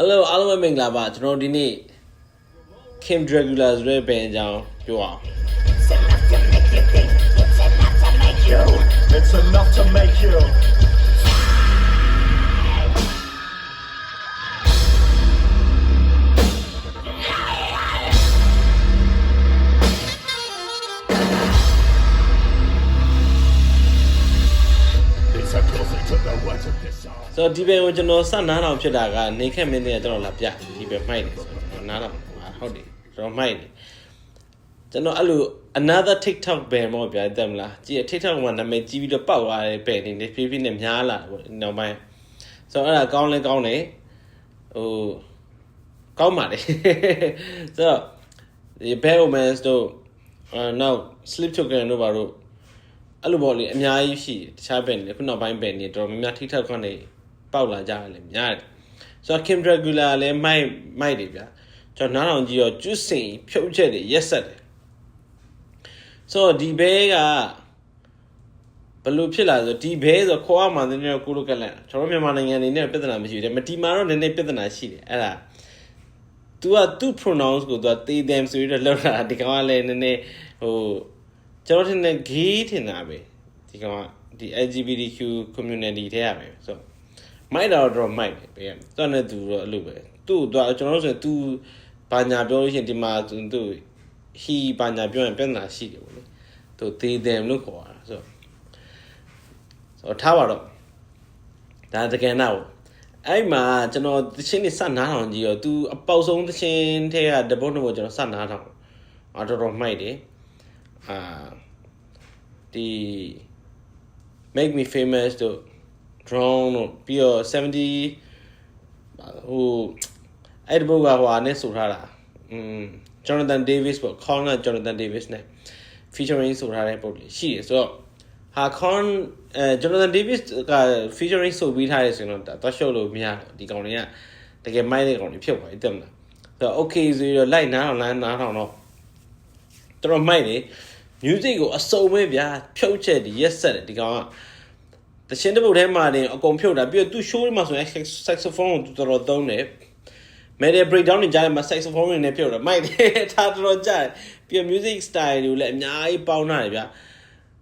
Hello အားလုံးပဲမင်္ဂလာပါကျွန်တော်ဒီနေ့ Kim Dracula ဆိုတဲ့ဘန်အကြောင်းပြောအောင် It's enough to make you. ဆိုတော့ဒီဘန်ကိုကျွန်တော်စနားထောင်ဖြစ်တာကနေခက်မင်းတွေကကျွန်တော်လာပြဒီဘန်မိုက်တယ်ဆိုတော့ကျွန်တော်နားထောင်ဟာဟုတ်တယ်ကျွန်တော်မိုက်တယ်ကျွန်တော်အဲ့လို another TikTok ဘန်မောပြတယ်မလားကြည့်ရ TikTok မှာနာမည်ကြီးပြီးတော့ပေါက်သွားတဲ့ဘန်တွေနေဖြည်းဖြည်းနဲ့များလာပေါ့နောက်ပိုင်းဆိုတော့အဲ့ဒါကောင်းလဲကောင်းတယ်ဟိုကောင်းပါလေဆိုတော့ဒီ Bad Omens တို့အာနောက် Sleep Token တို့ဘာတို့အဲ့လိုပေါ့လေအများကြီးရှိတယ်တခြားဘန်တွေခုနောက်ပိုင်းဘန်တွေတော်တော်များများ TikTok ကနေ ပေါက်လာကြတယ်လေများတယ်ဆိုတော့ Kim Dracula လည်းမိုက်မိုက်တယ်ဗျာကျွန်တော်နားထောင်ကြည့်တော့ကျွတ်စင်ဖြုတ်ချက်တွေရက်ဆက်တယ်ဆိုတော့ဒီဘဲကဘယ်လိုဖြစ်လာဆိုဒီဘဲဆိုခေါ်ရမှန်းတဲ့ကိုလိုကလန်ကျွန်တော်မြန်မာနိုင်ငံနေနဲ့ပြဿနာမရှိဘူးတဲ့မတီမာတော့နည်းနည်းပြဿနာရှိတယ်အဲ့ဒါ तू က तू pronounce ကို तू တေးတယ်ဆိုပြီးတော့လောက်တာဒီကောင်ကလည်းနည်းနည်းဟိုကျွန်တော်ထင်တယ် gay ထင်တာပဲဒီကောင်ကဒီ LGBTQ community ထဲရမယ်ဆို မိုက်တော့တော့မိုက်တယ်ဗျာသူနဲ့သူတော့အဲ့လိုပဲသူ့တော့ကျွန်တော်တို့ဆိုရင် तू ဘာညာပြောလို့ရှိရင်ဒီမှာသူသူ he ဘာညာပြောရင်ပြဿနာရှိတယ်ပေါ့လေသူတေးတယ်လို့ခေါ်တာဆိုဆိုထားပါတော့ဒါတကယ်တော့အဲ့မှာကျွန်တော်တချင်းနေစနားထောင်ကြည့်တော့ तू အပေါက်ဆုံးတချင်းထဲကတပုတ်တပုတ်ကျွန်တော်စနားထောင်အတော်တော်မိုက်တယ်အာဒီ make me famous တို့ drone တို့ပြီးတော့70ဟိုအဲ့ဒီဘုကဟိုအနေဆိုထားတာอืม Jonathan Davis ပေါ့ Connor Jonathan Davis နဲ့ featuring ဆိုထားတဲ့ပုံတွေရှိတယ်ဆိုတော့ဟာ Con အဲ Jonathan Davis က featuring ဆိုပြီးထားတယ်ဆိုရင်တော့တော့ရှုပ်လို့မရတော့ဒီကောင်တွေကတကယ်မိုက်တဲ့ကောင်တွေဖြစ်သွားပြီတက်မလားဆိုတော့ okay ဆိုတော့ like နားအောင်လမ်းနားထောင်တော့တော်တော်မိုက်တယ် music ကိုအစုံပဲဗျာဖြုတ်ချက်ဒီရက်ဆက်တယ်ဒီကောင်က တချင်းတစ်ပုတ်ထဲမှာတင်အကုန်ဖြုတ်တာပြီးတော့သူ show မှာဆိုရင် saxophone ကိုသူတော်တော်သုံးတယ် metal breakdown တွေကြားထဲမှာ saxophone တွေနဲ့ပြုတ်တော့မိုက်တယ်ထားတော်တော်ကြားပြီးတော့ music style တွေလည်းအများကြီးပေါင်းထားတယ်ဗျ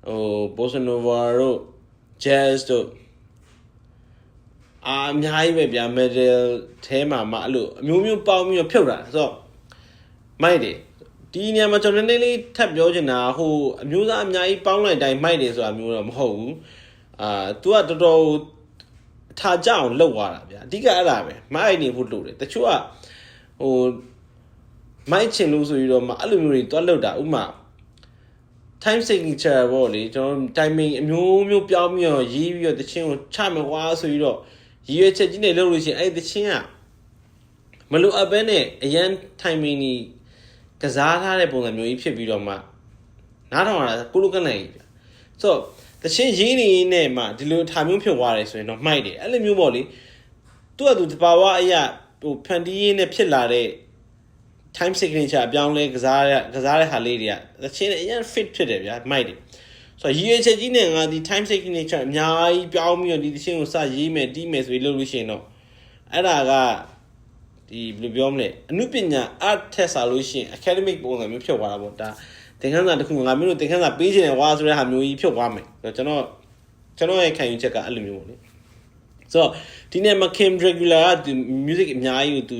ဟို bossa nova တို့ jazz တို့အာအများကြီးပဲဗျ metal ထဲမှာမှအဲ့လိုအမျိုးမျိုးပေါင်းပြီးတော့ဖြုတ်တာဆိုတော့မိုက်တယ်ဒီနေရာမှာကျွန်တော်နည်းနည်းလေးထပ်ပြောချင်တာဟိုအမျိုးသားအများကြီးပေါင်းလိုက်တိုင်းမိုက်တယ်ဆိုတာမျိုးတော့မဟုတ်ဘူး အာ तू ကတော်တော်ထားကြအောင်လှုပ်သွားတာဗျအဓိကအဲ့ဒါပဲမိုက်နေဖို့လိုတယ်တချို့ကဟိုမိုက်ချင်လို့ဆိုပြီးတော့မှအဲ့လိုမျိုးတွေတွားလှုပ်တာဥမာ time signature ပေါ့လေကျွန်တော် timing အမျိုးမျိုးပြောင်းပြီးတော့ရေးပြီးတော့တချင်းကိုချမယ်ကွာဆိုပြီးတော့ရည်ရွယ်ချက်ကြီးနဲ့လုပ်လို့ရှိရင်အဲ့ဒီတချင်းကမလိုအပ်ဘဲနဲ့အရန် timing ကြီးကစားထားတဲ့ပုံစံမျိုးကြီးဖြစ်ပြီးတော့မှနားထောင်ရတာကိုလိုကနိုင်ကြီးဆိုတော့ တချင်းရေးနေနဲ့မှဒီလိုထားမျိုးဖြစ်သွားတယ်ဆိုရင်တော့မှိုက်တယ်အဲ့လိုမျိုးပေါ့လေသူ့အတူတဘာဝအရာဟိုဖန်တီးရင်းနဲ့ဖြစ်လာတဲ့ time signature အပြောင်းလဲကစားရကစားတဲ့ဟာလေးတွေကသချင်းနဲ့အရင် fit ဖြစ်တယ်ဗျာမိုက်တယ်ဆိုတော့ရည်ရွယ်ချက်ကြီးနဲ့ငါဒီ time signature အများကြီးပြောင်းပြီးတော့ဒီသချင်းကိုစရေးမယ်တီးမယ်ဆိုပြီးလုပ်လို့ရှိရင်တော့အဲ့ဒါကဒီဘယ်လိုပြောမလဲအမှုပညာ art ထက်စားလို့ရှိရင် academic ပုံစံမျိုးဖြစ်သွားတာပေါ့ဒါ သင်ခန်းစာတစ်ခုငါမျိုးတို့သင်ခန်းစာပေးချင်တယ်ဝါဆိုတဲ့ဟာမျိုးကြီးဖြစ်သွားမယ်ဆိုတော့ကျွန်တော်ကျွန်တော်ရဲ့ခံယူချက်ကအဲ့လိုမျိုးပေါ့လေဆိုတော့ဒီနေ့မှာ Kim Dracula ကသူ music အများကြီးကိုသူ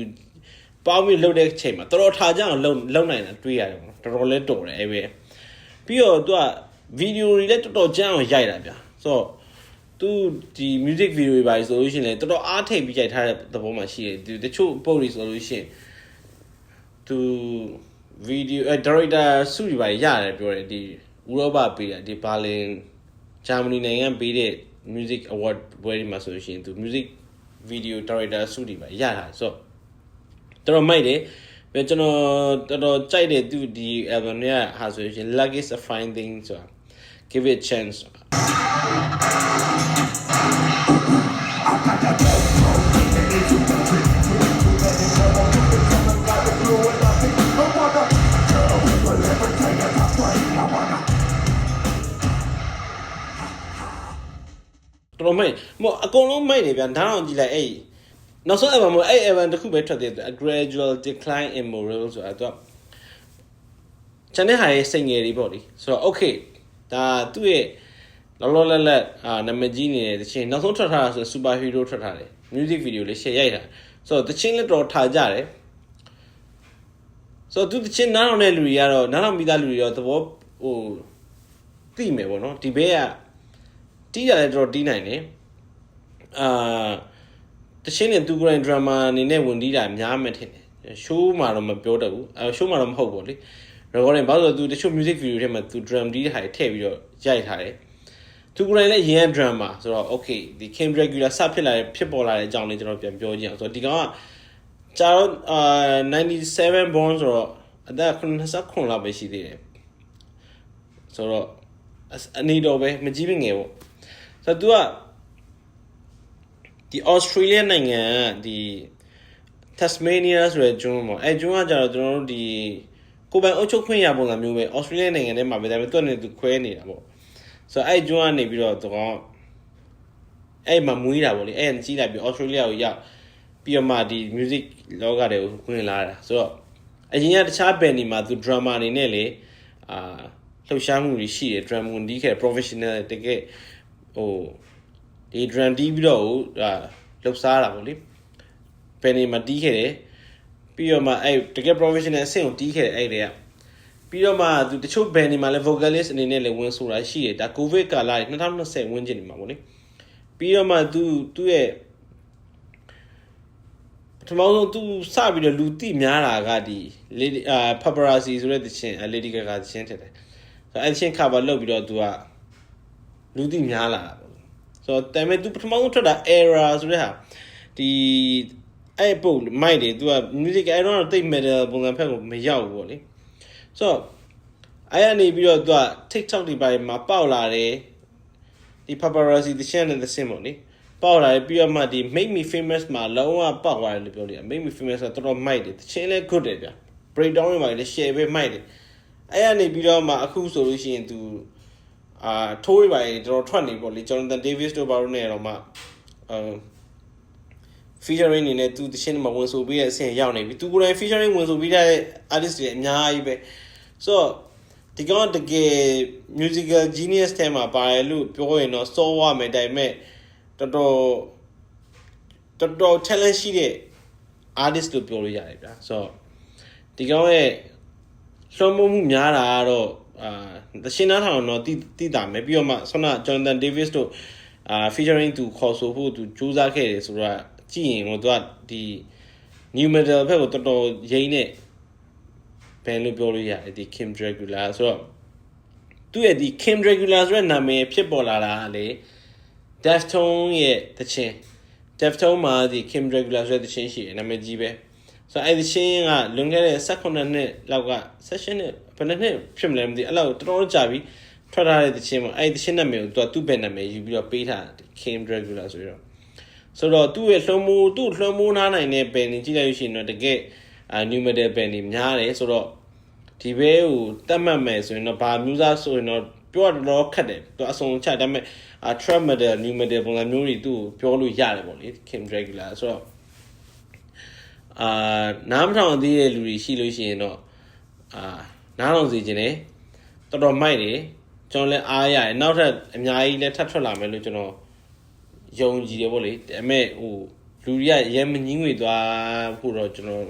ပေါင်းပြီးလှုပ်တဲ့အချိန်မှာတော်တော်ထားကြအောင်လှုပ်လှုပ်နိုင်တာတွေ့ရတယ်ပေါ့တော်တော်လေးတော်တယ်အဲ့ပဲပြီးတော့သူကဗီဒီယိုတွေလည်းတော်တော်ကြမ်းအောင်ရိုက်တာဗျာဆိုတော့သူဒီ music video တွေပါဆိုလို့ရှိရင်လည်းတော်တော်အားထိပ်ပြီးရိုက်ထားတဲ့သဘောမှရှိတယ်ဒီတချို့ပုံတွေဆိုလို့ရှိရင်သူ video အဲ director စုတွေပါရတယ်ပြောတယ်ဒီဥရောပပေးတာဒီဘာလင်ဂျာမနီနိုင်ငံပေးတဲ့ music award ပွဲတွေမှာဆိုလို့ရှိရင်သူ music video director စုတွေပါရတာဆိုတော့တော်တော်မိုက်တယ်ပြီးကျွန်တော်တော်တော်ကြိုက်တယ်သူဒီ album နဲ့ဟာဆိုရင် luck is a fine thing ဆိုတာ give it a chance တော်တော်မိုက်မဟုတ်အကုန်လုံးမိုက်နေဗျာဓာတ်အောင်ကြည့်လိုက်အဲ့နောက်ဆုံး album အဲ့ album တစ်ခုပဲထွက်သေးတယ် a gradual decline in moral ဆိုတာသူကချန်တဲ့ဟာရဲ့စိတ်ငယ်လေးပေါ့လေဆိုတော့ okay ဒါသူ့ရဲ့လောလောလတ်လတ်အာနာမည်ကြီးနေတဲ့တခြင်းနောက်ဆုံးထွက်ထားတာဆို super hero ထွက်ထားတယ် music video လေး share ရိုက်တာဆိုတော့တခြင်းလည်းတော်ထားကြတယ်ဆိုတော့သူတခြင်းနားတော်တဲ့လူတွေကတော့နားတော်မိသားလူတွေရောသဘောဟိုသိမယ်ပေါ့နော်ဒီဘက်က တီးရတယ်တော်တီးနိုင်တယ်အာတခြင်းနဲ့သူကိုယ်တိုင် drama အနေနဲ့ဝင်တီးတာများမယ်ထင်တယ် show မှာတော့မပြောတတ်ဘူးအဲ show မှာတော့မဟုတ်ပေါ့လေ recording ဘာလို့လဲသူတချို့ music video ထဲမှာသူ drum တီးတဲ့ဟာတွေထည့်ပြီးတော့ရိုက်ထားတယ်သူကိုယ်တိုင်လည်းရန် drum မှာဆိုတော့ okay ဒီ Kim Regular စဖြစ်လာတဲ့ဖြစ်ပေါ်လာတဲ့အကြောင်းလေးကျွန်တော်ပြန်ပြောကြည့်အောင်ဆိုတော့ဒီကောင်ကကျတော့အာ97 born ဆိုတော့အသက်89လောက်ပဲရှိသေးတယ်ဆိုတော့အနေတော့ပဲမကြီးမငယ်ပေါ့ ဆိုတော့ तू ကဒီ Australia နိုင်ငံကဒီ Tasmania ဆိုတဲ့ကျွန်းပေါ့အဲကျွန်းကကြတော့ကျွန်တော်တို့ဒီကိုယ်ပိုင်အုပ်ချုပ်ခွင့်ရပုံစံမျိုးပဲ Australia နိုင်ငံထဲမှာပဲဒါပေမဲ့သူကနေသူခွဲနေတာပေါ့ဆိုတော့အဲကျွန်းကနေပြီးတော့သူကအဲ့မှာမွေးတာပေါ့လေအဲ့ကြီးလာပြီး Australia ကိုရောက်ပြီးတော့မှဒီ music လောကတွေကိုဝင်လာတာဆိုတော့အရင်ကတခြား band တွေမှာသူ drama အနေနဲ့လေအာလှုပ်ရှားမှုတွေရှိတယ် drum ဝင်တီးခဲ့ professional တကယ် ဟိုဒီ drum တီးပြီးတော့ဟိုအာလှုပ်ရှားတာပေါ့လေဘယ်နေမှာတီးခဲ့တယ်ပြီးတော့မှအဲ့တကယ် professional အဆင့်ကိုတီးခဲ့တယ်အဲ့တွေကပြီးတော့မှသူတချို့ band တွေမှာလည်း vocalist အနေနဲ့လည်းဝင်ဆိုတာရှိတယ်ဒါ covid ကာလ2020ဝန်းကျင်နေမှာပေါ့လေပြီးတော့မှသူသူ့ရဲ့ပထမဆုံးသူစပြီးတော့လူတိများတာကဒီ lady အာ paparazzi ဆိုတဲ့တခြင်း lady gaga တခြင်းထက်တယ်ဆိုတော့အဲ့တခြင်း cover လုပ်ပြီးတော့သူက လူတိများလာတာပေါ့ဆိုတော့ဒါပေမဲ့သူပထမဆုံးထွက်တာ error ဆိုတဲ့ဟာဒီအဲ့ပုံမိုက်တယ်သူက music အဲ့တော့တိတ် metal ပုံစံဖက်ကိုမရောက်ဘူးပေါ့လေဆိုတော့အဲ့ကနေပြီးတော့သူက TikTok တွေပါမှာပေါက်လာတယ်ဒီ paparazzi တခြင်းနဲ့တခြင်းပေါ့လေပေါက်လာတယ်ပြီးတော့မှဒီ make me famous မှာလုံးဝပေါက်သွားတယ်လို့ပြောလို့ရ make me famous ဆိုတော့တော်တော်မိုက်တယ်တခြင်းလည်း good တယ်ဗျ break down တွေမှာလည်း share ပဲမိုက်တယ်အဲ့ကနေပြီးတော့မှအခုဆိုလို့ရှိရင်သူ အာထိုးရပါရင်တော်တော်ထွက်နေပေါ့လေ Jonathan Davis တို့ဘာလို့နေတော့မှအာ featuring အနေနဲ့သူတခြင်းမှာဝင်ဆိုပြီးတဲ့အဆင့်ရောက်နေပြီသူကိုယ်တိုင် featuring ဝင်ဆိုပြီးတဲ့ artist တွေအများကြီးပဲဆိုတော့ဒီကောင်တကယ် musical genius ထဲမှာပါတယ်လို့ပြောရင်တော့စောရမယ်ဒါပေမဲ့တော်တော်တော်တော် talent ရှိတဲ့ artist လို့ပြောလို့ရတယ်ဗျာဆိုတော့ဒီကောင်ရဲ့လွှမ်းမိုးမှုများတာကတော့ အာတရှင်နားထောင်တော့တိတိတာမယ်ပြီးတော့မှဆောနာ Jonathan Davis တို့အာ featuring သူခေါ်ဆိုဖို့သူစူးစမ်းခဲ့တယ်ဆိုတော့ကြည့်ရင်တော့သူကဒီ new metal ဘက်ကိုတော်တော်ရိမ့်နေဘယ်လိုပြောလို့ရလဲဒီ Kim Dracula ဆိုတော့သူ့ရဲ့ဒီ Kim Dracula ဆိုတဲ့နာမည်ဖြစ်ပေါ်လာတာကလေ Deftone ရဲ့တခြင်း Deftone မှာဒီ Kim Dracula ဆိုတဲ့တခြင်းရှိတယ်နာမည်ကြီးပဲဆိုတော့အဲ့ဒီချင်းကလွန်ခဲ့တဲ့18နှစ်လောက်က session နဲ့ ဘယ်နှစ်နှစ်ဖြစ်မလဲမသိအဲ့လောက်တော်တော်ကြာပြီထွက်ထားတဲ့တခြင်းပေါ့အဲ့ဒီတခြင်းနာမည်ကိုသူကသူ့ဘယ်နာမည်ယူပြီးတော့ပေးထားတယ် Kim Dracula ဆိုတော့ဆိုတော့သူ့ရဲ့လွှမ်းမိုးသူ့လွှမ်းမိုးနားနိုင်တဲ့ဘယ်နေကြည့်လိုက်လို့ရှိရင်တော့တကယ်အာ new metal ဘယ်နေများတယ်ဆိုတော့ဒီဘဲကိုတတ်မှတ်မယ်ဆိုရင်တော့ဘာမျိုးစားဆိုရင်တော့ပြောရတော့ခက်တယ်သူအဆုံချဒါပေမဲ့အာ trap metal new metal ပုံစံမျိုးတွေသူ့ကိုပြောလို့ရတယ်ပေါ့လေ Kim Dracula ဆိုတော့အာနားမထောင်သေးတဲ့လူတွေရှိလို့ရှိရင်တော့အာ နားထောင်စီခြင်းတယ်တော်တော်မိုက်တယ်ကျွန်တော်လည်းအားရတယ်နောက်ထပ်အများကြီးလည်းထပ်ထွက်လာမယ်လို့ကျွန်တော်ယုံကြည်တယ်ပေါ့လေဒါပေမဲ့ဟိုလူတွေကရဲမငင်းငွေသွားဖို့တော့ကျွန်တော်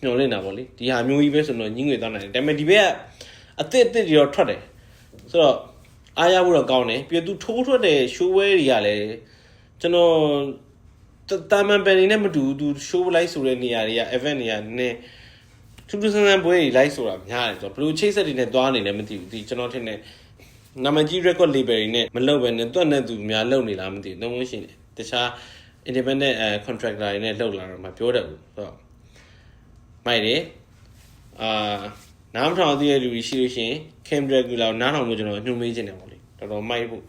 မျှော်လင့်တာပေါ့လေဒီဟာမျိုးကြီးပဲဆိုတော့ငင်းငွေသွားနိုင်တယ်ဒါပေမဲ့ဒီဘက်ကအစ်စ်အစ်စ်တွေတော့ထွက်တယ်ဆိုတော့အားရဖို့တော့ကောင်းတယ်ပြီးတော့သူထိုးထွက်တဲ့ show way တွေကလည်းကျွန်တော်တာမန်ပန်နေနဲ့မတူဘူးသူ show live ဆိုတဲ့နေရာတွေက event တွေကနည်း ထူးထူးဆန်းဆန်းပွဲတွေ live ဆိုတာများတယ်ဆိုတော့ဘယ်လိုချိတ်ဆက်တွေနဲ့သွားနေလဲမသိဘူးဒီကျွန်တော်ထင်တယ်နာမည်ကြီး record label တွေနဲ့မလုပ်ဘဲနဲ့တွက်နဲ့သူများလုပ်နေလားမသိဘူးသုံးလို့ရှိတယ်တခြား independent contractor တွေနဲ့လုပ်လာတော့မှပြောတယ်ဘူးဆိုတော့မိုက်တယ်အာနားမထောင်သေးတဲ့လူတွေရှိလို့ရှိရင် Kim Dracula ကိုနားထောင်လို့ကျွန်တော်ညှို့မေးခြင်းတယ်ပေါ့လေတော်တော်မိုက်ဖို့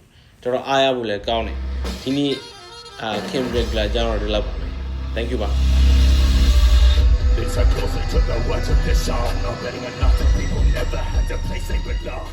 တော်တော်အားရဖို့လည်းကောင်းတယ်ဒီနေ့အာ Kim Dracula ကြောင်းတော့ဒီလောက်ပါပဲ thank you ပါ so to the words of this song Knowing enough of people never had the place they belong